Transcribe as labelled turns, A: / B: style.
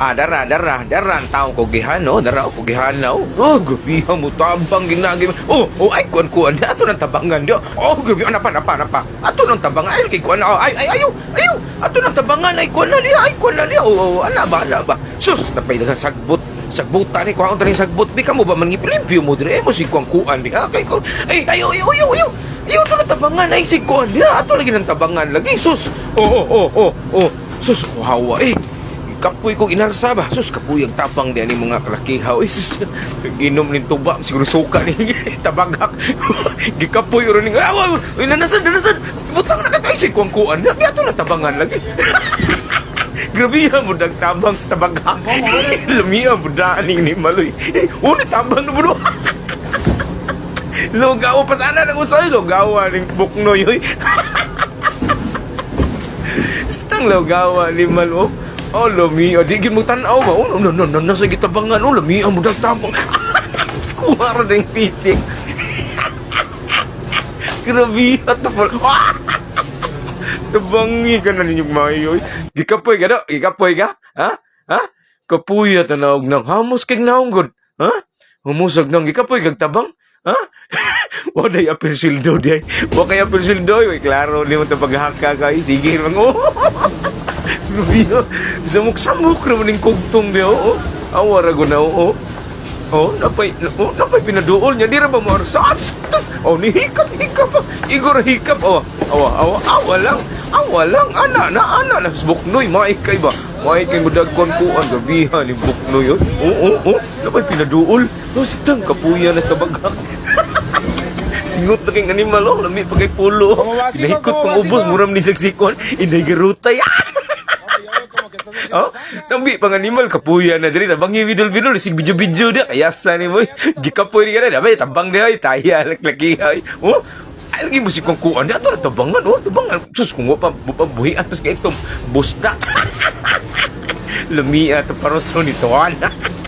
A: Ah, dara, dara, dara, ang taong ko gihano, dara ko gihanaw. Oh, gabihan mo tabang ginagi. Oh, oh, ay kuan kuan, ato nang tabangan dio. Oh, gabi ana pa, napa, napa. Ato nang tabangan ay kay kuan. Ay, ay, ayo, ayo. Ato nang tabangan ay kuan na liya, ay kuan na liya. Oh, oh, ana ba, ana ba. Sus, napay daghang sagbot. Sagbutan ni kuan tani sagbot bi kamo ba man gipilimpyo mo dire mo si kuan kuan di kay ko. Ay, ayo, ayo, ayo, ayo. Ayo to nang tabangan ay si kuan di. Ato lagi nang tabangan lagi. Sus. Oh, oh, oh, oh, oh. Sus, kuhawa eh kapoy kong inarsa ba? Sus, kapoy ang tapang di ani mga kalakihaw. Eh, sus, ginom ni tuba, siguro suka ni tabagak. Gikapoy ron ni, awa, uy, nanasan, nanasan. Butang na katay si kuang-kuan. Kaya to na tabangan lagi. Grabe yan mo dag tabang sa tabagak. Lumiya mo daaning ni Maloy. Uni tabang na no. Lugawa pa sana ng usay. Lugawa ng buknoy. Stang lugawa ni Malo. Oh, lami. Oh, di gid mo tanaw ba? Oh, no, no, no, nasa gitabangan. Oh, lami. Ang mudag tabang. Kumara yung pisik. Grabe. At tapos. Tabangi ka na ninyong mayoy. Gikapoy ka na? Gikapoy ka? Ha? Ha? Kapuya tanawag ng hamos kag naunggod. Ha? Humusog nang gikapoy kag tabang? Ha? Wa day apel sildo day. Wa kay apel sildo. Klaro ni mo ta paghaka kay sige mang oh. Rubiyo. Samok-samok naman yung kugtong niya, oo. Awara ko na, oo. Oh, napay, oh, napay pinaduol niya. Di ra ba mo arsas? Oh, ni hikap, hikap. Igor hikap. Oh, awa, awa, awa lang. Awa lang. Ana, na, ana. na. Buknoy, maikay ba? Maikay mo dagkon ko ang gabihan ni Buknoy. Oh, oh, oh. oh. Napay pinaduol. Bastang kapuya na sa bagak. Singot na kayong animal, oh. Lami pa kay pulo. Pinahikot pang ubos. Muram ni saksikon. Inday garutay. Oh, tambi pang animal kapuya na diri tabang bidol bidol sig video dia kaya sa ni mo gikapoy ni kada dabay tabang dia taya laklaki ay. Oh ay lagi mo si kung kuan dia to tabangan oh tabangan sus kung pa buhi atas kay itom busda. Lumia to paroso ni tuan